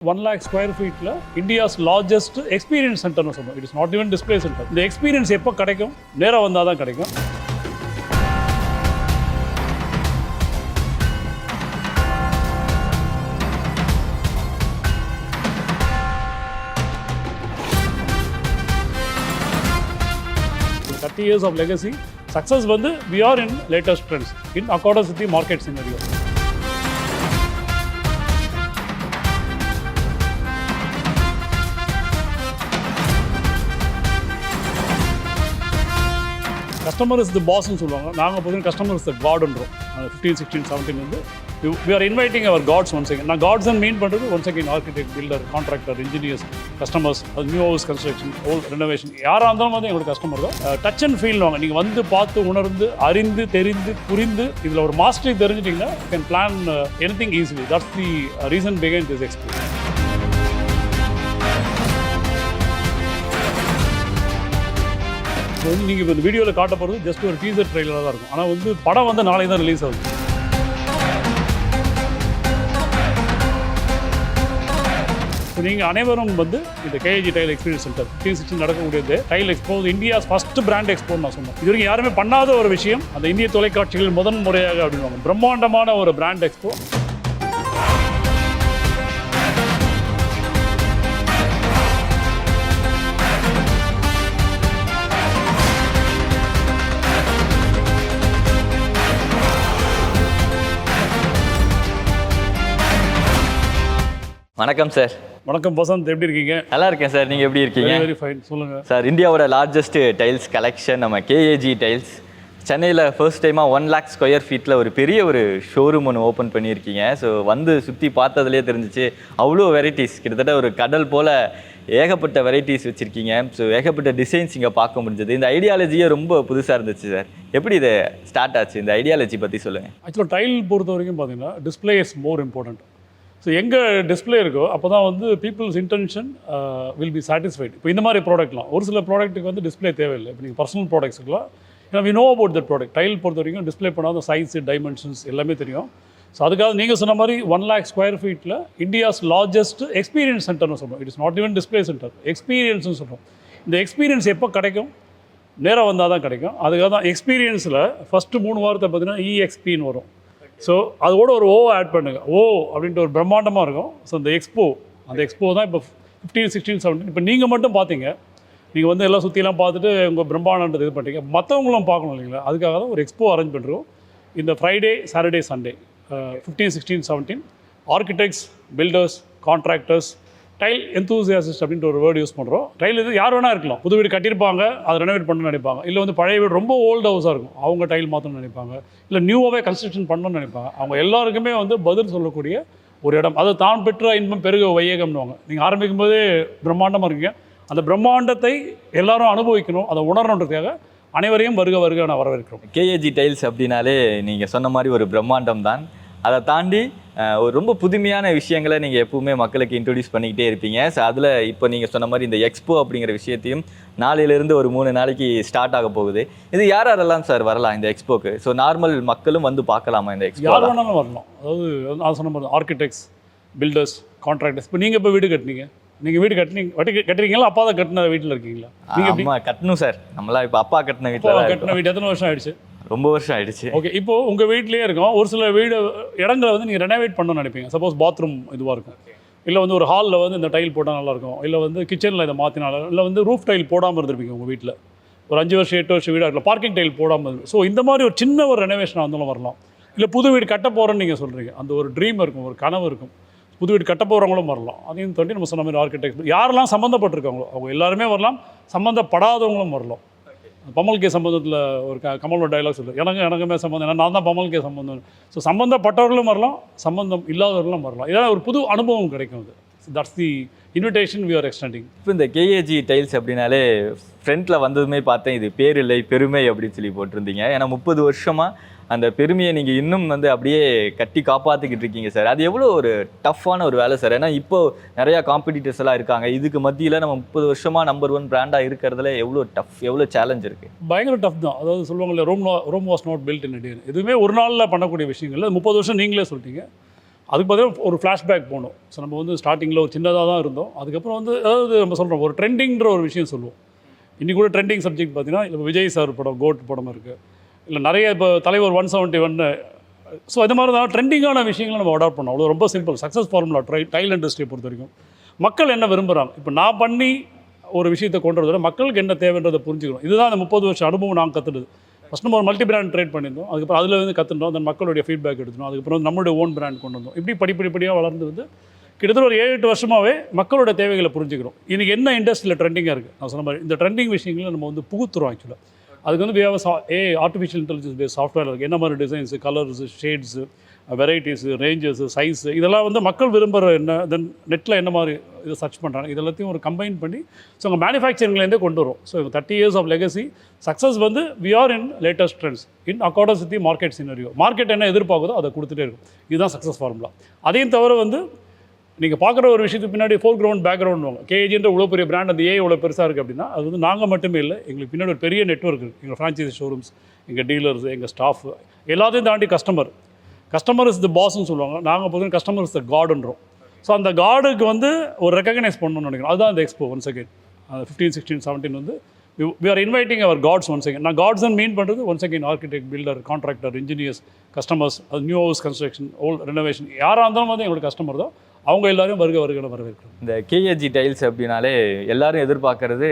One lakh square ஃபீட்டில் India's largest experience சென்டர்னு சொல்லுவோம் it is not even display centre இந்த எக்ஸ்பீரியன்ஸ் எப்போ கிடைக்கும்? நேராக வந்தால் தான் கிடைக்கும். Thirty years of legacy success வந்து we are in latest trends in accordance with the market scenario customer is the பாஸ்னு சொல்லுவாங்க. நாங்கள் பார்த்தீங்கன்னா கஸ்டமர் இஸ் த காடுன்றோம் ஃபிஃப்டீன் சிக்ஸ்டீன் செவன்டீன் வந்து we are inviting our gods one second நான் gods mean பண்ணுறது one second architect builder contractor engineers customers அது new house construction old renovation யாராக இருந்தாலும் வந்து எங்களோட கஸ்டமர் தான். டச் அண்ட் ஃபீல் வாங்க நீங்கள் வந்து பார்த்து உணர்ந்து அறிந்து தெரிந்து புரிந்து இதில் ஒரு mastery தெரிஞ்சிட்டிங்கன்னா can plan any thing easily that's the reason பிகைன் this experience இப்போ வந்து நீங்கள் இப்போ இந்த வீடியோவில் காட்ட போகிறது ஜஸ்ட் ஒரு டீசர் ட்ரெயிலராக தான் இருக்கும். ஆனால் வந்து படம் வந்து நாளை தான் ரிலீஸ் ஆகுது. ஸோ நீங்கள் அனைவரும் வந்து இந்த KG tile experience centre fifteen sixteen நடக்கக்கூடியது. Tile expo India first brand expo நான் சொன்னேன். இது வரைக்கும் யாருமே பண்ணாத ஒரு விஷயம். அந்த இந்திய தொலைக்காட்சிகள் முதன் முறையாக அப்படின்வாங்க பிரம்மாண்டமான ஒரு பிராண்ட் எக்ஸ்போ வணக்கம் சார் வணக்கம் வசந்த். எப்படி இருக்கீங்க? நல்லா இருக்கேன் சார் நீங்கள் எப்படி இருக்கீங்க? வெரி ஃபைன் சொல்லுங்கள் சார் இந்தியாவோட லார்ஜஸ்ட் டைல்ஸ் கலெக்ஷன் நம்ம கேஏஜி டைல்ஸ் சென்னையில் ஃபர்ஸ்ட் டைமாக ஒன் லேக் ஸ்கொயர் ஃபீட்டில் ஒரு பெரிய ஒரு ஷோரூம் ஒன்று ஓப்பன் பண்ணியிருக்கீங்க. ஸோ வந்து சுற்றி பார்த்ததுலேயே தெரிஞ்சிச்சு அவ்வளோ வெரைட்டிஸ் கிட்டத்தட்ட ஒரு கடல் போல் ஏகப்பட்ட வெரைட்டிஸ் வச்சுருக்கீங்க. ஸோ ஏகப்பட்ட டிசைன்ஸ் இங்கே பார்க்க முடிஞ்சது. இந்த ஐடியாலஜியே ரொம்ப புதுசாக இருந்துச்சு சார் எப்படி இது ஸ்டார்ட் ஆச்சு? இந்த ஐடியாலஜி பற்றி சொல்லுங்கள் ஆக்சுவலாக டைல் பொறுத்த வரைக்கும் பார்த்தீங்கன்னா display is more important so எங்கே டிஸ்பிளே இருக்கோ அப்போ தான் வந்து peoples intention will be satisfied இப்போ இந்த மாதிரி ப்ராடக்ட்லாம் ஒரு சில ப்ராடக்ட்டுக்கு வந்து டிஸ்பிளே தேவையில்லை. இப்போ நீங்கள் பர்சனல் ப்ராடக்ட்ஸுக்குலாம் ஏன்னா we know about that product tile பொறுத்த வரைக்கும் டிஸ்பிளே பண்ணாத சைஸ் டைமென்ஷன்ஸ் எல்லாமே தெரியும். ஸோ அதுக்காக நீங்கள் சொன்ன மாதிரி ஒன் லேக் ஸ்கொயர் ஃபீட்டில் இந்தியாஸ் லார்ஜஸ்ட் எக்ஸ்பீரியன்ஸ் சென்டர்னு சொல்கிறோம் it is not even display centre எக்ஸ்பீரியன்ஸ்னு சொல்கிறோம் இந்த எக்ஸ்பீரியன்ஸ் எப்போ கிடைக்கும்? நேராக வந்தால் தான் கிடைக்கும். அதுக்காக தான் எக்ஸ்பீரியன்ஸில் ஃபஸ்ட்டு மூணு வாரத்தை பார்த்தீங்கன்னா இஎக்ஸ்பின்னு வரும். ஸோ அதோட ஒரு ஓ ஆட் பண்ணுங்க. ஓ அப்படின்ட்டு ஒரு பிரம்மாண்டமாக இருக்கும். ஸோ அந்த எக்ஸ்போ அந்த எக்ஸ்போ தான் இப்போ ஃபிஃப்டீன் சிக்ஸ்டீன் செவன்டீன் இப்போ நீங்கள் மட்டும் பார்த்தீங்க நீங்கள் வந்து எல்லாம் சுற்றிலாம் பார்த்துட்டு உங்கள் பிரம்மாண்டத்தை இது பண்ணிட்டீங்க மற்றவங்களும் பார்க்கணும் இல்லைங்களா? அதுக்காக தான் ஒரு எக்ஸ்போ அரேஞ்ச் பண்ணுறோம் இந்த Friday Saturday Sunday fifteen sixteen seventeen architects builders contractors tile enthusiast அப்படின்ற ஒரு வேர்டு யூஸ் பண்ணுறோம் டைல் இது யார் வேணா இருக்கலாம். புது வீடு கட்டியிருப்பாங்க அதை ரெனோவேட் பண்ணணும்னு நினைப்பாங்க. இல்லை வந்து பழைய வீடு ரொம்ப ஓல்டு ஹவுஸாக இருக்கும். அவங்க டைல் மாற்றணும்னு நினைப்பாங்க. இல்லை நியூவாகவே கன்ஸ்ட்ரக்ஷன் பண்ணணும்னு நினைப்பாங்க. அவங்க எல்லாருக்குமே வந்து பதில் சொல்லக்கூடிய ஒரு இடம். அது தான் பெற்ற இன்பம் பெருக வையகம்னுவாங்க. நீங்கள் ஆரம்பிக்கும் போதே பிரம்மாண்டமாக இருக்கீங்க. அந்த பிரம்மாண்டத்தை எல்லாரும் அனுபவிக்கணும் அதை உணரணுன்றதுக்காக அனைவரையும் வருக வருக நான் வரவேற்கிறோம். கேஏஜி டைல்ஸ் அப்படின்னாலே நீங்கள் சொன்ன மாதிரி ஒரு பிரம்மாண்டம் தான் அதை தாண்டி ஒரு ரொம்ப புதுமையான விஷயங்களை நீங்கள் எப்பவுமே மக்களுக்கு இன்ட்ரடியூஸ் பண்ணிக்கிட்டே இருப்பீங்க. ஸோ அதில் இப்போ நீங்கள் சொன்ன மாதிரி இந்த எக்ஸ்போ அப்படிங்கிற விஷயத்தையும் நாளையிலேருந்து ஒரு மூணு நாளைக்கு ஸ்டார்ட் ஆக போகுது. இது யார் யாரெல்லாம் சார் வரலாம் இந்த எக்ஸ்போக்கு ஸோ நார்மல் மக்களும் வந்து பார்க்கலாமா இந்த எக்ஸ்போ யார் வேணாலும் வரலாம். அதாவது நான் சொன்ன மாதிரி ஆர்கிடெக்ட்ஸ் பில்டர்ஸ் கான்ட்ராக்டர்ஸ் இப்போ நீங்கள் இப்போ வீடு கட்டினீங்க. நீங்கள் வீடு கட்டினீங்க வட்டி கட்டுறீங்களா அப்பா தான் கட்டின வீட்டில் இருக்கீங்களா? நீங்கள் கட்டணும் சார் நம்மளாம் இப்போ அப்பா கட்டின வீட்டில் கட்டின வீடு எத்தனை வருஷம் ஆயிடுச்சு? ரொம்ப வருஷம் ஆயிடுச்சு. ஓகே இப்போ உங்கள் வீட்லேயே இருக்கும். ஒரு சில வீடு இடங்களை வந்து நீங்கள் ரெனோவேட் பண்ணணும்னு நினைப்பீங்க. சப்போஸ் பாத்ரூம் இதுவாக இருக்கும். இல்லை வந்து ஒரு ஹாலில் வந்து இந்த டைல் போட்டால் நல்லாயிருக்கும் இல்லை வந்து கிச்சனில் இதை மாற்றினாலும் இல்லை வந்து ரூஃப் டைல் போடாமல் இருந்திருப்பீங்க உங்கள் வீட்டில் ஒரு அஞ்சு வருஷம் எட்டு வருஷம் வீடாக இருக்கலாம் பார்க்கிங் டைல் போடாமல் ஸோ இந்த மாதிரி ஒரு சின்ன ஒரு ரெனோவேஷன் வந்தாலும் வரலாம். இல்லை புது வீடு கட்ட போகிறோன்னு நீங்கள் சொல்கிறீங்க அந்த ஒரு ட்ரீம் இருக்கும் ஒரு கனவு இருக்கும். புது வீடு கட்ட போகிறவங்களும் வரலாம். அதையும் தாண்டி நம்ம சொன்ன மாதிரி ஆர்கிடெக்ட் யாரெல்லாம் சம்மந்தப்பட்டிருக்காங்களோ அவங்க எல்லாருமே வரலாம். சம்மந்தப்படாதவங்களும் வரலாம். பமல் கே சம்பந்தத்தில் ஒரு க கமலோட டைலாக் சொல்லு எனக்கு எனக்குமே சம்மந்தம் ஏன்னா நான் தான் பமல் கே சம்பந்தம். ஸோ சம்மந்தப்பட்டவர்களும் வரலாம் சம்பந்தம் இல்லாதவர்களும் வரலாம். இதான் ஒரு புது அனுபவம் கிடைக்கும் அது. That's the invitation we are extending இப்போ இந்த கேஏஜி டைல்ஸ் அப்படின்னாலே ஃப்ரண்ட்டில் வந்ததுமே பார்த்தேன். இது பேர் இல்லை பெருமை அப்படின்னு சொல்லி போட்டிருந்தீங்க. ஏன்னா முப்பது வருஷமாக அந்த பெருமையை நீங்கள் இன்னும் வந்து அப்படியே கட்டி காப்பாற்றிக்கிட்டு இருக்கீங்க சார். அது எவ்வளோ ஒரு டஃப்பான ஒரு வேலை சார். ஏன்னா இப்போ நிறையா காம்படிட்டர்ஸ் எல்லாம் இருக்காங்க. இதுக்கு மத்தியில் நம்ம முப்பது வருஷமாக நம்பர் ஒன் பிராண்டாக இருக்கிறதுல எவ்வளோ டஃப் எவ்வளோ சேலஞ்ச் இருக்குது பயங்கர டஃப் தான். அதாவது சொல்லுவாங்கள்ல Rome Rome was not built in Indian எதுவுமே ஒரு நாளில் பண்ணக்கூடிய விஷயங்கள் முப்பது வருஷம் நீங்களே சொல்லிட்டீங்க. அதுக்கு பார்த்தீங்கன்னா ஒரு ஃப்ளாஷ்பேக் போகணும் ஸோ நம்ம வந்து ஸ்டார்டிங்கில் ஒரு சின்னதாக தான் இருந்தோம். அதுக்கப்புறம் வந்து அதாவது நம்ம சொல்கிறோம் ஒரு ட்ரெண்டிங்கிற ஒரு விஷயம் சொல்லுவோம். இன்றைக்கி கூட ட்ரெண்டிங் சப்ஜெக்ட் பார்த்தீங்கன்னா இப்போ விஜய் சார் படம் கோட் படம் இருக்குது இல்லை நிறைய இப்போ தலைவர் ஒன் செவன்ட்டி ஒன்று ஸோ இது மாதிரி தான் ட்ரெண்டிங்கான விஷயங்களை நம்ம அடாப்ட் பண்ணோம். அவ்வளோ ரொம்ப simple success formula try tile இண்டஸ்ட்ரியை பொறுத்த வரைக்கும். மக்கள் என்ன விரும்புகிறாங்க இப்போ நான் பண்ணி ஒரு விஷயத்தை கொண்டு வரதோட மக்களுக்கு என்ன தேவைன்றதை புரிஞ்சுக்கணும். இதுதான் அந்த முப்பது வருஷம் அனுபவம் நான் கற்றுடுது ஃபஸ்ட் நம்ம ஒரு மல்டி பிராண்ட் ட்ரேட் பண்ணியிருந்தோம். அதுக்கப்புறம் அதில் வந்து கற்றுட்டோம் அந்த மக்களுடைய ஃபீட்பேக் எடுத்துனோம். அதுக்கப்புறம் வந்து நம்மளுடைய ஓன் பிராண்ட் கொண்டு வந்தோம். இப்படி படிப்படிப்படியாக வளர்ந்து வந்து கிட்டத்தட்ட ஒரு ஏழு எட்டு வருஷமாகவே மக்களோட தேவைகளை புரிஞ்சுக்கிறோம். இன்றைக்கி என்ன இண்டஸ்ட்ரியில் ட்ரெண்டிங்காக இருக்குது நான் சொன்ன மாதிரி இந்த ட்ரெண்டிங் விஷயங்களை நம்ம வந்து புகுத்துறோம் ஆக்சுவலாக அதுக்கு வந்து வியாவ a artificial intelligence base software இருக்குது என்ன மாதிரி designs colours shades varieties ranges size இதெல்லாம் வந்து மக்கள் விரும்புகிற என்ன தென் நெட்டில் என்ன மாதிரி இதை சர்ச் பண்ணுறாங்க இது எல்லாத்தையும் ஒரு கம்பைன் பண்ணி ஸோ உங்கள் மேனுஃபேக்சரிங்லேருந்தே கொண்டு வரும். So thirty years of legacy success வந்து we are in latest trends in accordance with market scenario market என்ன எதிர்பார்க்குதோ அதை கொடுத்துட்டே இருக்கும். இதுதான் சக்ஸஸ் ஃபார்முலா அதையும் தவிர வந்து நீங்கள் பார்க்குற ஒரு விஷயத்துக்கு பின்னாடி ஃபோர் கிரவுண்ட் பேக்ரவுண்ட் வாங்க கேஜின்ற இவ்வளோ பெரிய பிராண்ட் அந்த ஏ இவ்வளோ பெருசாக இருக்குது அப்படின்னா அது வந்து நாங்கள் மட்டுமே இல்லை எங்களுக்கு பின்னாடி ஒரு பெரிய நெட்ஒர்க் இருக்குது எங்கள் ஃப்ரான்ச்சைசி ஷோரூம்ஸ் எங்கள் டீலர்ஸ் எங்கள் ஸ்டாஃப் எல்லாத்தையும் தாண்டி கஸ்டமர் கஸ்டமர் இஸ் த பாஸ்ன்னு சொல்லுவாங்க. நாங்கள் பார்த்தீங்கன்னா கஸ்டமர் இஸ் த காடுன்றோம் ஸோ அந்த காடுக்கு வந்து ஒரு ரெக்கக்னைஸ் பண்ணணும்னு நினைக்கிறோம் அதுதான் அந்த எக்ஸ்போ ஒன் செகண்ட் அந்த ஃபிஃப்டீன் சிக்ஸ்டீன் செவன்டீன் வந்து we are inviting our gods one second நான் காட்ஸ் மீன் பண்ணுறது one second architect builder contractor engineers customers அது new house construction old renovation யாராக இருந்தாலும் வந்து எங்களோட கஸ்டமர் தான். அவங்க எல்லாரும் வருக வருகை வரவேற்கிறோம். இந்த கேஏஜி டைல்ஸ் அப்படின்னாலே எல்லாரும் எதிர்பார்க்கறது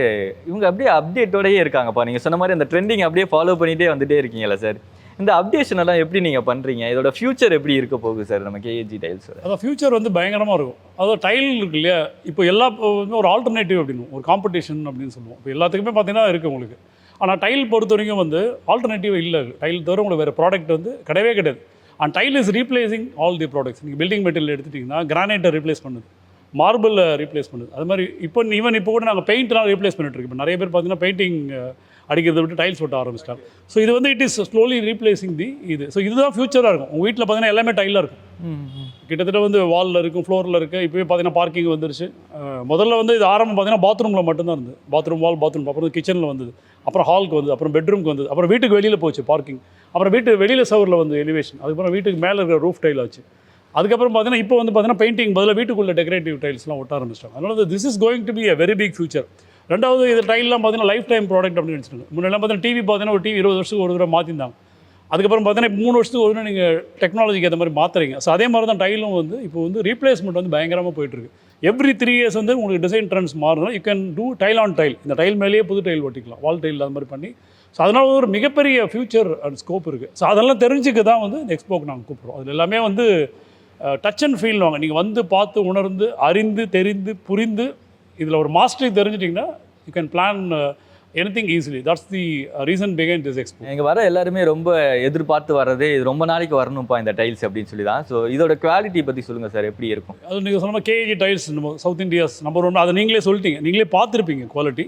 இவங்க அப்படியே அப்டேட்டோடயே இருக்காங்கப்பா. நீங்கள் சொன்ன மாதிரி அந்த ட்ரெண்டிங் அப்படியே ஃபாலோ பண்ணிகிட்டே வந்துட்டே இருக்கீங்களா சார் இந்த அப்டேஷன் எல்லாம் எப்படி நீங்கள் பண்ணுறீங்க இதோட ஃபியூச்சர் எப்படி இருக்க போகுது சார் நம்ம கேஏஜி டைல்ஸோட அதான் ஃபியூச்சர் வந்து பயங்கரமாக இருக்கும். அதாவது டைல் இருக்கு இல்லையா? இப்போ எல்லா ஒரு ஆல்டர்னேட்டிவ் அப்படின்னு ஒரு காம்படிஷன் அப்படின்னு சொல்லுவோம். இப்போ எல்லாத்துக்குமே பார்த்தீங்கன்னா இருக்குது உங்களுக்கு. ஆனால் டைல் பொறுத்த வரைக்கும் வந்து ஆல்டர்னேட்டிவ் இல்லை. டைல் தவிர உங்களுக்கு வேறு ப்ராடக்ட் வந்து கிடையவே கிடையாது. And tile is replacing all the products நீங்கள் பில்டிங் மெட்டீரியல் எடுத்துட்டிங்கன்னா கிரானைட்டை ரீப்ளேஸ் பண்ணுது. மார்பிளில் ரீப்ளேஸ் பண்ணுது. அது மாதிரி இப்போ ஈவன் இப்போ கூட நாங்கள் பெயிண்ட்லாம் ரீப்ளேஸ் பண்ணிட்டு இருக்கோம். இப்போ நிறைய பேர் பார்த்தீங்கன்னா பெயிண்டிங் அடிக்கிறத விட்டு டைல்ஸ் ஒட்ட ஆரம்பிச்சிட்டாங்க. ஸோ இது வந்து it is slowly replacing the இது. ஸோ இதுதான் ஃபியூச்சராக இருக்கும். உங்கள் வீட்டில் பார்த்தீங்கன்னா எல்லாமே டைலாக இருக்கும். கிட்டத்தட்ட வந்து வாலில் இருக்கும் ஃப்ளோரில் இருக்குது இப்போயே பார்த்தீங்கன்னா பார்க்கிங் வந்துருச்சு. முதல்ல வந்து இது ஆரம்பம் பார்த்தீங்கன்னா பாத்ரூமில் மட்டும்தான் இருந்தது. பாத்ரூம் வால் பாத்ரூம் அப்புறம் கிச்சனில் வந்தது. அப்புறம் ஹாலுக்கு வந்து அப்புறம் பெட்ரூம்க்கு வந்தது. அப்புறம் வீட்டுக்கு வெளியில் போச்சு பார்க்கிங் அப்புறம் வீட்டு வெளியில் சவரில் வந்து எலிவேஷன் அதுக்கப்புறம் வீட்டுக்கு மேலே இருக்கிற ரூஃப் டைல் ஆச்சு. அதுக்கப்புறம் பார்த்தீங்கன்னா இப்போ வந்து பார்த்தீங்கன்னா பெயிண்டிங் பதிலாக வீட்டுக்குள்ளே டெக்கரேட்டிவ் டைல்ஸ்லாம் ஒட்ட ஆரம்பிச்சிட்டாங்க. அதனால this is going to be a very big future ரெண்டாவது இது டைல்லாம் பார்த்தீங்கன்னா லைஃப் டைம் ப்ராடக்ட் அப்படின்னு நினச்சிருங்க முன்னெல்லாம் பார்த்தீங்கன்னா டிவி பார்த்தீங்கன்னா ஒரு டிவி இருபது வருஷத்துக்கு ஒரு தடவை மாற்றிருந்தாங்க அதுக்கப்புறம் பார்த்தீங்கன்னா மூணு வருஷத்துக்கு ஒரு தடவை நீங்கள் டெக்னாலஜிக்கு ஏற்ற மாதிரி மாற்றுறீங்க ஸோ அதே மாதிரி தான் டைலும் வந்து இப்போ வந்து ரீப்ளேஸ்மெண்ட் வந்து பயங்கரமாக போயிட்டுருக்கு. எவ்ரி த்ரீ இயர்ஸ் வந்து உங்களுக்கு design trends மாறுதுன்னா you can do tile on tile இந்த டைல் மேலேயே புது டைல் ஒட்டிக்கலாம். வால் டைல் அது மாதிரி பண்ணி. ஸோ அதனால் ஒரு மிகப்பெரிய ஃபியூச்சர் அண்ட் ஸ்கோப் இருக்குது ஸோ அதெல்லாம் தெரிஞ்சுக்க தான் வந்து இந்த எக்ஸ்போக்கு நாங்கள் கூப்பிட்றோம். அதில் எல்லாமே வந்து டச் அண்ட் ஃபீல் வாங்க. நீங்கள் வந்து பார்த்து உணர்ந்து அறிந்து தெரிந்து புரிந்து இதில் ஒரு mastery தெரிஞ்சிட்டிங்கன்னா you can plan any thing easily that's the reason பிகைன் this expo எங்க வர எல்லாருமே ரொம்ப எதிர்பார்த்து வர்றது இது ரொம்ப நாளைக்கு வரணும்ப்பா இந்த டைல்ஸ் அப்படின்னு சொல்லி தான். ஸோ இதோட குவாலிட்டி பற்றி சொல்லுங்கள் சார் எப்படி இருக்கும்? அது நீங்கள் சொன்ன கேஜி டைல்ஸ் நம்ம சவுத் இந்தியாஸ் நம்பர் ஒன் அதை நீங்களே சொல்லிட்டீங்க. நீங்களே பார்த்துருப்பீங்க குவாலிட்டி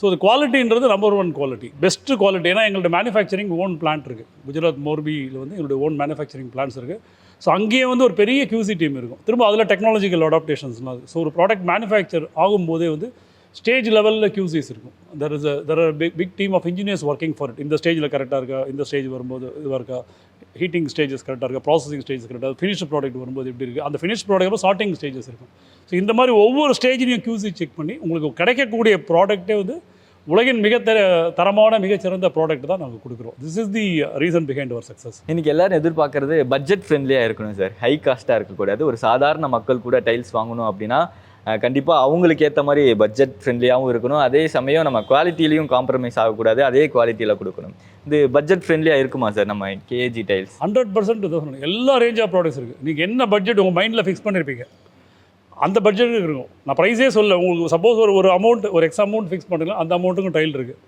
ஸோ அது குவாலிட்டின்றது number one quality best quality ஏன்னா எங்களோட மேனுஃபேக்சரிங் ஓன் பிளான்ட் இருக்குது குஜராத் மோர்பியில் வந்து எங்களுடைய ஓன் மேனுஃபேக்சரிங் பிளான்ஸ் இருக்குது ஸோ அங்கேயே வந்து ஒரு பெரிய கியூசி டீம் இருக்கும். திரும்ப அதில் டெக்னாலஜிக்கல் அடாப்டேஷன்ஸ்லாம் ஸோ ஒரு ப்ராடக்ட் மேனுஃபேக்சர் ஆகும்போதே வந்து ஸ்டேஜ் லெவலில் கியூசிஸ் இருக்கும். There is there are big big team of engineers working for it இந்த ஸ்டேஜில் கரெக்டாக இருக்கா? இந்த ஸ்டேஜ் வரும்போது இதுவாக இருக்கா? ஹீட்டிங் ஸ்டேஜஸ் கரெக்டாக இருக்கா? ப்ராசஸிங் ஸ்டேஜஸ் கரெக்டாக ஃபினிஷ் ப்ராடக்ட் வரும்போது எப்படி இருக்குது அந்த ஃபினிஷ் ப்ராடக்ட் சார்ட்டிங் ஸ்டேஜஸ் இருக்கும். ஸோ இந்த மாதிரி ஒவ்வொரு ஸ்டேஜ்லையும் கியூசி செக் பண்ணி உங்களுக்கு கிடைக்கக்கூடிய ப்ராடக்ட்டே வந்து உலகின் மிக தர தரமான மிகச்சிறந்த ப்ராடக்ட் தான் நாங்கள் கொடுக்குறோம். This is the reason behind our success இன்னைக்கு எல்லாரும் எதிர்பார்க்கறது பட்ஜெட் ஃப்ரெண்ட்லியாக இருக்கணும் சார் ஹை காஸ்ட்டாக இருக்கக்கூடாது. ஒரு சாதாரண மக்கள் கூட டைல்ஸ் வாங்கணும் அப்படின்னா கண்டிப்பாக அவங்களுக்கு ஏற்ற மாதிரி பட்ஜெட் ஃப்ரெண்ட்லியாகவும் இருக்கணும். அதே சமயம் நம்ம குவாலிட்டிலையும் காம்ப்ரமைஸ் ஆகக்கூடாது. அதே குவாலிட்டியில் கொடுக்கணும். இது பட்ஜெட் ஃப்ரெண்ட்லியாக இருக்குமா சார் நம்ம கேஜி டைல்ஸ் ஹண்ட்ரட் பர்சன்ட் எல்லா ரேஞ்ச் ஆஃப் ப்ராடக்ட்ஸ் இருக்குது நீங்கள் என்ன பட்ஜெட் உங்கள் மைண்டில் ஃபிக்ஸ் பண்ணியிருப்பீங்க அந்த பட்ஜெட்டுக்கு இருக்கும். நான் ப்ரைஸே சொல்ல உங்களுக்கு சப்போஸ் ஒரு ஒரு அமௌண்ட் ஒரு எக்ஸ் அமௌண்ட் ஃபிக்ஸ் பண்ணுறீங்களா அந்த அமௌண்ட்டுக்கும் டைல் இருக்குது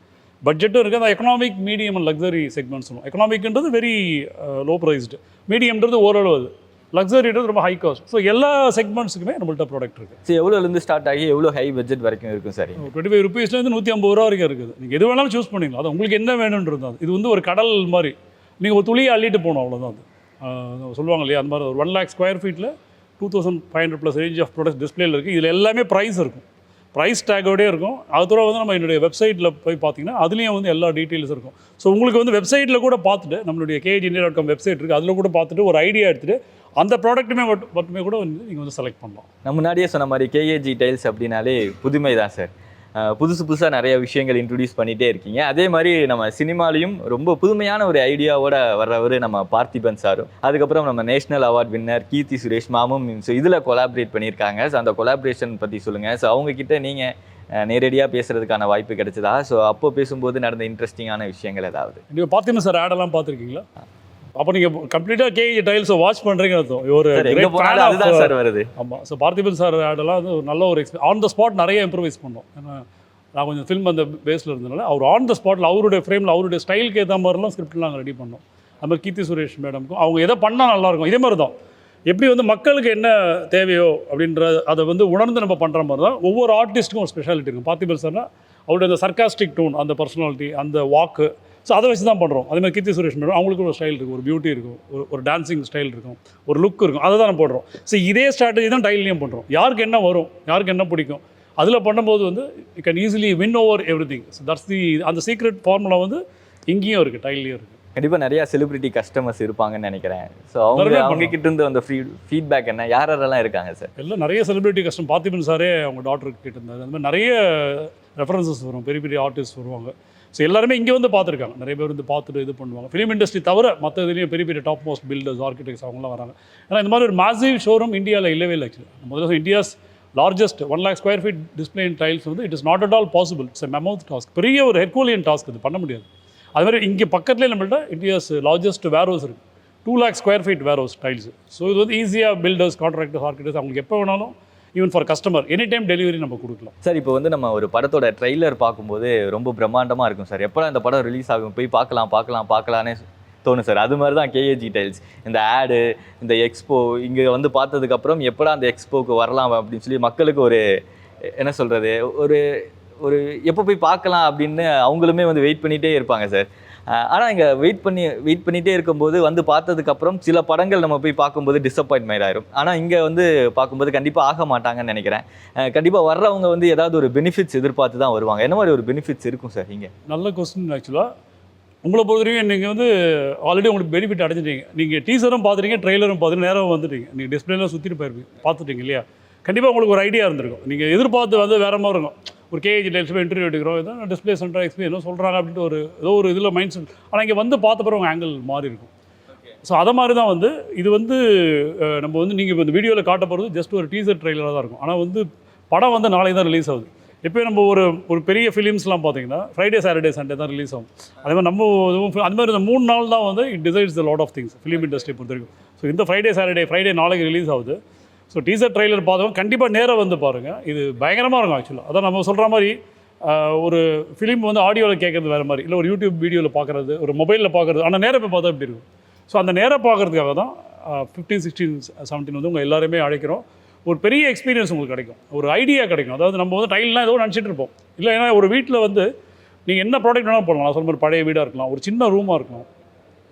பட்ஜெட்டும் இருக்குது அந்த economic medium and luxury segments சொல்லுவோம். எக்கனாமிக்ன்றது வெரி லோ ப்ரைஸ்டு மீடியம்ன்றது ஓரளவு அது. லக்ஸரின்றது ரொம்ப ஹை காஸ்ட் ஸோ எல்லா செக்மெண்ட்ஸுக்குமே நம்மள்ட்ட ப்ராடக்ட் இருக்குது சரி எவ்வளோலேருந்து ஸ்டார்ட் ஆகி எவ்வளோ ஹை பட்ஜெட் வரைக்கும் இருக்கும் சார்? டுவெண்ட்டி ஃபைவ் ருபீஸ்லேருந்து நூற்றி ஐம்பது ரூபா வரைக்கும் இருக்குது. நீங்கள் எது வேணாலும் சூஸ் பண்ணிக்கலாம். அது உங்களுக்கு என்ன வேணுன்றது அது. இது வந்து ஒரு கடல் மாதிரி. நீங்கள் ஒரு துளியை அள்ளிட்டு போகணும் அவ்வளோதான் அது. சொல்லுவாங்க இல்லையா அந்த மாதிரி ஒரு ஒன் லேக் ஸ்கொயர் ஃபீட்டில் two thousand five hundred plus range of products டிஸ்பிளேல இருக்குது இதில் எல்லாமே ப்ரைஸ் இருக்கும். ப்ரைஸ் டேக்கோடே இருக்கும். அது தவிர வந்து நம்ம என்னுடைய வெப்சைட்டில் போய் பார்த்தீங்கன்னா அதுலேயும் வந்து எல்லா டீட்டெயில்ஸ் இருக்கும். ஸோ உங்களுக்கு வந்து வெப்சைட்டில் கூட பார்த்துட்டு நம்மளுடைய KG India dot com website இருக்குது அதில் கூட பார்த்துட்டு ஒரு ஐடியா எடுத்துகிட்டு அந்த ப்ராடக்ட்டுமே மட்டுமே கூட வந்து நீங்கள் வந்து செலக்ட் பண்ணலாம். நம்ம முன்னாடியே சொன்ன மாதிரி கேஏஜி டைல்ஸ் அப்படின்னாலே புதுமை தான் சார் புதுசு புதுசாக நிறைய விஷயங்கள் இன்ட்ரடியூஸ் பண்ணிகிட்டே இருக்கீங்க. அதே மாதிரி நம்ம சினிமாலையும் ரொம்ப புதுமையான ஒரு ஐடியாவோட வர்றவர் நம்ம பார்த்திபன் சாரும் அதுக்கப்புறம் நம்ம national award winner Keerthy Suresh மாமும். So இதில் கொலாபரேட் பண்ணியிருக்காங்க. ஸோ அந்த கொலாபரேஷன் பற்றி சொல்லுங்கள் ஸோ அவங்கக்கிட்ட நீங்கள் நேரடியாக பேசுகிறதுக்கான வாய்ப்பு கிடைச்சதா? ஸோ அப்போ பேசும்போது நடந்த இன்ட்ரெஸ்டிங்கான விஷயங்கள் ஏதாவது? நீங்கள் பார்த்தீங்கன்னா சார் ஆடெல்லாம் பார்த்துருக்கீங்களா? அப்போ நீங்கள் கம்ப்ளீட்டாக கேஜி டைல்ஸை வாட்ச் பண்ணுறீங்கன்னு அர்த்தம். ஒரு அதுதான் சார் வருது. ஆமாம் ஸோ பார்த்திபன் சார் ஆடெல்லாம் வந்து ஒரு நல்ல ஒரு எக்ஸ்பீரியன் ஆன் த ஸ்பாட் நிறைய இம்ப்ரூவைஸ் பண்ணோம். ஏன்னா நான் கொஞ்சம் ஃபில்ம் அந்த பேஸில் இருந்தனால அவர் ஆன் த ஸ்பாட்டில் அவருடைய ஃப்ரேமில் அவருடைய ஸ்டைலுக்கு ஏற்ற மாதிரிலாம் ஸ்கிரிப்ட்லாம் நாங்கள் ரெடி பண்ணோம். அது மாதிரி கீர்த்தி சுரேஷ் மேடம்க்கும் அவங்க எதை பண்ணால் நல்லாயிருக்கும் இதே மாதிரி தான் எப்படி வந்து மக்களுக்கு என்ன தேவையோ அப்படின்ற அதை வந்து உணர்ந்து நம்ம பண்ணுற மாதிரி தான் ஒவ்வொரு ஆர்டிஸ்ட்டுக்கும் ஒரு ஸ்பெஷாலிட்டி இருக்கும். பார்த்திபன் சார்னா அவருடைய அந்த சர்க்காஸ்டிக் டோன் அந்த பர்சனாலிட்டி அந்த வாக்கு ஸோ அதை வச்சு தான் பண்ணுறோம் அதே மாதிரி கீர்த்தி சுரேஷ் மேடம் அவங்களுக்கு ஒரு ஸ்டைல் இருக்கும். ஒரு பியூட்டி இருக்கும். ஒரு ஒரு டான்சிங் ஸ்டைல் இருக்கும். ஒரு லுக் இருக்கும். அதை தான் போடுறோம். ஸோ இதே ஸ்ட்ராட்டஜி தான் டைல்லையும் பண்ணுறோம் யாருக்கு என்ன வரும்? யாருக்கு என்ன பிடிக்கும்? அதில் பண்ணும்போது வந்து you can easily win over everything that's the அந்த சீக்ரெட் ஃபார்முலா வந்து இங்கேயும் இருக்குது டைல்லையும் இருக்குது கண்டிப்பாக நிறைய செலிபிரிட்டி கஸ்டமர்ஸ் இருப்பாங்கன்னு நினைக்கிறேன். ஸோ அவங்க அவங்க கிட்ட இருந்து அந்த ஃபீ ஃபீட்பேக் என்ன? யார் யாரெல்லாம் இருக்காங்க சார் எல்லாம் நிறைய செலிபிரிட்டி கஷ்டம் பார்த்திபன் சாரே அவங்க டாக்டருக்கு கேட்டிருந்தாரு அந்த மாதிரி நிறைய ரெஃபரன்சஸ் வரும். பெரிய பெரிய ஆர்டிஸ்ட் வருவாங்க. ஸோ எல்லாருமே இங்கே வந்து பார்த்துருக்காங்க. நிறைய பேர் வந்து பார்த்துட்டு இது பண்ணுவாங்க. ஃபிலிம் இண்டஸ்ட்ரி தவிர மற்ற இதுலேயும் பெரிய பெரிய டாப் மோஸ்ட் பில்டர்ஸ் ஆர்கிடெக்ட்ஸ் அவங்களாம் வராங்க. ஏன்னா இந்த மாதிரி ஒரு மாசிவ் ஷோரூம் இந்தியாவில் இல்லவே இல்லை ஆக்சுவலி முதல்ல India's largest one lakh square feet display in tiles வந்து it is not at all possible it's mammoth task பெரிய ஒரு ஹெர்கோலியன் டாஸ்க் இது. பண்ண முடியாது. அது மாதிரி இங்கே பக்கத்துலேயே நம்மள்ட்ட இந்தியாஸ் லார்ஜஸ்ட் வேர் ஹவுஸ் இருக்குது two lakh square feet warehouse tiles so இது வந்து ஈஸியாக பில்டர்ஸ் கான்ட்ராக்டர்ஸ் ஆர்கிடெக்ட்ஸ் அவங்களுக்கு எப்போ வேணாலும் even for customer any time delivery நம்ம கொடுக்கலாம். சார் இப்போ வந்து நம்ம ஒரு படத்தோட ட்ரெய்லர் பார்க்கும்போது ரொம்ப பிரம்மாண்டமாக இருக்கும் சார் எப்போ இந்த படம் ரிலீஸ் ஆகும்? போய் பார்க்கலாம் பார்க்கலாம் பார்க்கலான்னு தோணும் சார் அது மாதிரி தான் கேஏஜி டைல்ஸ் இந்த ஆடு இந்த எக்ஸ்போ இங்கே வந்து பார்த்ததுக்கப்புறம் எப்படா அந்த எக்ஸ்போக்கு வரலாம் அப்படின்னு சொல்லி மக்களுக்கு ஒரு என்ன சொல்கிறது ஒரு ஒரு எப்போ போய் பார்க்கலாம் அப்படின்னு அவங்களுமே வந்து வெயிட் பண்ணிகிட்டே இருப்பாங்க சார் ஆனால் இங்கே வெயிட் பண்ணி வெயிட் பண்ணிகிட்டே இருக்கும்போது வந்து பார்த்ததுக்கப்புறம் சில படங்கள் நம்ம போய் பார்க்கும்போது டிசப்பாயின்ட்மெண்ட் ஆயிரும். ஆனால் இங்கே வந்து பார்க்கும்போது கண்டிப்பாக ஆக மாட்டாங்கன்னு நினைக்கிறேன். கண்டிப்பாக வர்றவங்க வந்து ஏதாவது ஒரு பெனிஃபிட்ஸ் எதிர்பார்த்து தான் வருவாங்க. என்ன மாதிரி ஒரு பெனிஃபிட்ஸ் இருக்கும் சார் இங்கே? நல்ல கொஸ்டின் ஆக்சுவலாக உங்களை பொறுத்தவரைக்கும் நீங்கள் வந்து ஆல்ரெடி உங்களுக்கு பெனிஃபிட் அடைஞ்சிட்டீங்க. நீங்கள் டீசரும் பார்த்துட்டீங்க ட்ரெய்லரும் பார்த்துட்டு நேரம் வந்துட்டீங்க. நீங்கள் டிஸ்பிளேலாம் சுற்றிட்டு போயிருப்பீங்க. பார்த்துட்டீங்க இல்லையா? கண்டிப்பாக உங்களுக்கு ஒரு ஐடியா இருந்திருக்கும். நீங்கள் எதிர்பார்த்து வந்து வேறு மாதிரி இருக்கும். ஒரு கேஜி டைல்ஸ் போய் இன்டர்வியூ எடுக்கிறோம். ஏதோ டிஸ்பிளே சென்டர் எக்ஸ்பீரியன் சொல்கிறாங்க அப்படின்ட்டு ஒரு ஏதோ ஒரு இதில் மைண்ட் செட் ஆனால் இங்கே வந்து பார்த்த பிறகு உங்கள் ஆங்கிள் மாறி இருக்கும். ஸோ அதை மாதிரி தான் வந்து இது வந்து நம்ம வந்து நீங்கள் இப்போ இந்த வீடியோவில் காட்ட போகிறது ஜஸ்ட் ஒரு டீசர் ட்ரெய்லராக தான் இருக்கும். ஆனால் வந்து படம் வந்து நாளை தான் ரிலீஸ் ஆகுது. இப்போ நம்ம ஒரு ஒரு பெரிய ஃபிலிம்ஸ்லாம் பார்த்தீங்கன்னா ஃப்ரைடே சாட்டர்டே சண்டே தான் ரிலீஸ் ஆகும். அதே மாதிரி நம்ம அது மாதிரி இந்த மூணு நாள் தான் வந்து it decides the lot of things film industry பொறுத்த வரைக்கும். ஸோ இந்த ஃப்ரைடே சாட்டர்டே ஃப்ரைடே நாளைக்கு ரிலீஸ் ஆகுது. ஸோ டீசர் ட்ரெய்லர் பார்த்தவங்க கண்டிப்பாக நேராக வந்து பாருங்கள் இது பயங்கரமாக இருக்கும் ஆக்சுவலாக அதான் நம்ம சொல்கிற மாதிரி ஒரு ஃபிலிம் வந்து ஆடியோவில் கேட்குறது வேறு மாதிரி. இல்லை ஒரு யூடியூப் வீடியோவில் பார்க்குறது ஒரு மொபைலில் பார்க்குறது. ஆனால் நேராக போய் பார்த்தா எப்படி இருக்கும்? ஸோ அந்த நேராக பார்க்குறதுக்காக தான் ஃபிஃப்டீன் சிக்ஸ்டீன் செவன்டீன் வந்து உங்கள் எல்லாருமே அழைக்கிறோம். ஒரு பெரிய எக்ஸ்பீரியன்ஸ் உங்களுக்கு கிடைக்கும். ஒரு ஐடியா கிடைக்கும். அதாவது நம்ம வந்து டைல்லாம் ஏதோ நினச்சிட்டு இருப்போம். இல்லை ஏன்னா ஒரு வீட்டில் வந்து நீங்கள் என்ன ப்ராடக்ட் வேணால் போடலாம். நான் சொல்ல மாதிரி பழைய வீடாக இருக்கலாம். ஒரு சின்ன ரூமாக இருக்கலாம்.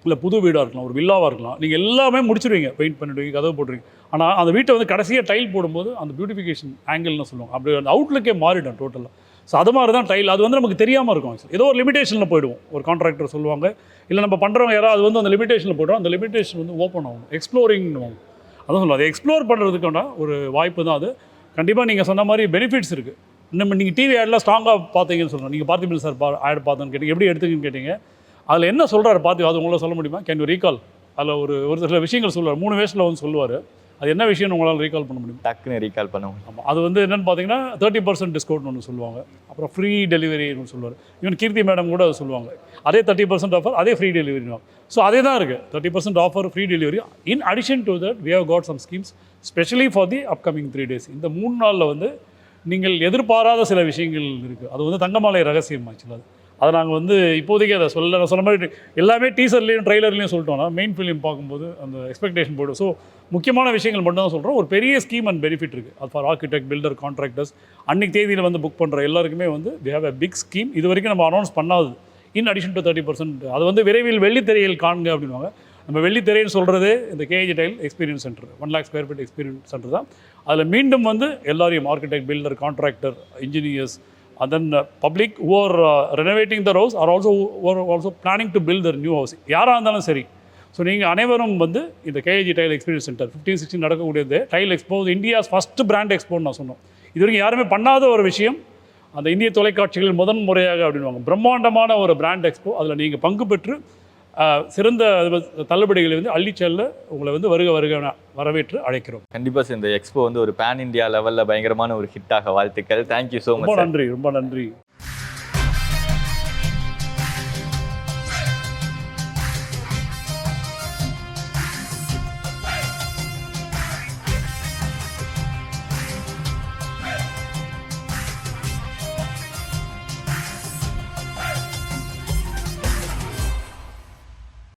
இல்லை புது வீடாக இருக்கலாம் ஒரு வில்லாவாக இருக்கலாம். நீங்கள் எல்லாமே முடிச்சிருவீங்க. பெயிண்ட் பண்ணிடுவீங்க கதவு போட்டுருவீங்க. ஆனால் அந்த வீட்டை வந்து கடைசியாக டைல் போடும்போது அந்த பியூட்டிஃபிகேஷன் ஆங்கிள்னு சொல்லுவாங்க. அப்படி அந்த அவுட்லுக்கே மாறிடும் டோட்டலாக ஸோ அது மாதிரி தான் டைல் அது வந்து நமக்கு தெரியாமல் இருக்கும் ஏதோ ஒரு லிமிடேஷனில் போயிடுவோம். ஒரு கான்ட்ராக்டர் சொல்லுவாங்க. இல்லை நம்ம பண்ணுறவங்க யாராவது வந்து அந்த லிமிடேஷனில் போய்டும் அந்த லிமிடேஷன் வந்து ஓப்பன் ஆகும். எக்ஸ்ப்ளோரிங்னுவாங்க அதான் சொல்லுவோம் அதை எக்ஸ்ப்ளோர் பண்ணுறதுக்கான ஒரு வாய்ப்பு தான் அது. கண்டிப்பாக நீங்கள் சொன்ன மாதிரி பெனிஃபிட்ஸ் இருக்குது நம்ம நீங்கள் டிவி ஆட்லாம் ஸ்ட்ராங்காக பார்த்தீங்கன்னு சொல்லணும் நீங்கள் பார்த்திபன் சார் பா ஆட் பார்த்தோன்னு கேட்டீங்க. எப்படி எடுத்துக்கன்னு கேட்டீங்க. அதில் என்ன சொல்கிறாரு பார்த்து அது உங்களால் சொல்ல முடியுமா? கேன் யூ ரீகால் அதில் ஒரு ஒரு சில விஷயங்கள் சொல்லுவார் மூணு வயசில் வந்து சொல்லுவார். அது என்ன விஷயம்னு உங்களால் ரீகால் பண்ண முடியும்? டக்குன்னு ரீகால் பண்ண முடியும். ஆமாம் அது வந்து என்னென்னு பார்த்தீங்கன்னா தேர்ட்டி பர்சன்ட் டிஸ்கவுண்ட் ஒன்று சொல்லுவாங்க. அப்புறம் ஃப்ரீ டெலிவரின்னு சொல்லுவார். ஈவன் கீர்த்தி மேடம் கூட அது சொல்லுவாங்க. அதே தேர்ட்டி பர்சன்ட் ஆஃபர் அதே ஃப்ரீ டெலிவரி ஸோ அதே தான் இருக்குது thirty percent offer free delivery in addition to that we have got some schemes specially for the upcoming three days இந்த மூணு நாளில் வந்து நீங்கள் எதிர்பாராத சில விஷயங்கள் இருக்குது அது வந்து தங்கமாலை ரகசியம் ஆக்சுவலாக அதை நாங்கள் வந்து இப்போதைக்கு அதை சொல்ல நான் சொன்ன மாதிரி எல்லாமே டீசர்லேயும் ட்ரைலர்லேயும் சொல்லிட்டோம்னா மெயின் ஃபிலிம் பார்க்கும்போது அந்த எக்ஸ்பெக்டேஷன் போய்டும் ஸோ முக்கியமான விஷயங்கள் மட்டும் தான் சொல்கிறோம் ஒரு பெரிய ஸ்கீம் அண்ட் பெனிஃபிட் இருக்குது அது ஃபார் ஆர்கிடெக்ட் பில்டர் கான்ட்ராக்டர்ஸ் அன்னைக்கு தேதியில் வந்து புக் பண்ணுற எல்லாருக்குமே வந்து they have a big scheme இது வரைக்கும் நம்ம அனௌன்ஸ் பண்ணாது in addition to thirty percent அது வந்து விரைவில் வெள்ளித்திரையில் காண்க அப்படின்வாங்க நம்ம வெள்ளித்திரைன்னு சொல்கிறது இந்த KG tile experience center one lakh square feet experience center தான். அதில் மீண்டும் வந்து எல்லாரையும் architect builder contractor engineers and then uh, public who are uh, renovating also house are also who are also planning to build their new house யாராக இருந்தாலும் சரி. So நீங்கள் அனைவரும் வந்து இந்த KAG tile experience center fifteen sixteen நடக்கக்கூடியது. Tile expo India's first brand எக்ஸ்போன்னு நான் சொன்னோம். இது வரைக்கும் யாருமே பண்ணாத ஒரு விஷயம். அந்த இந்திய தொலைக்காட்சிகளில் முதன் முறையாக அப்படின்வாங்க பிரம்மாண்டமான ஒரு பிராண்ட் எக்ஸ்போ அதில் நீங்கள் பங்கு பெற்று சிறந்த தள்ளுபடிகளை வந்து அள்ளிச்செல்ல உங்களை வந்து வருக வருக வரவேற்று அழைக்கிறோம். கண்டிப்பாக சார் இந்த எக்ஸ்போ வந்து ஒரு பேன் இந்தியா லெவலில் பயங்கரமான ஒரு ஹிட்டாக வாழ்த்துக்கள். தேங்க்யூ ஸோ ரொம்ப மச் நன்றி ரொம்ப நன்றி.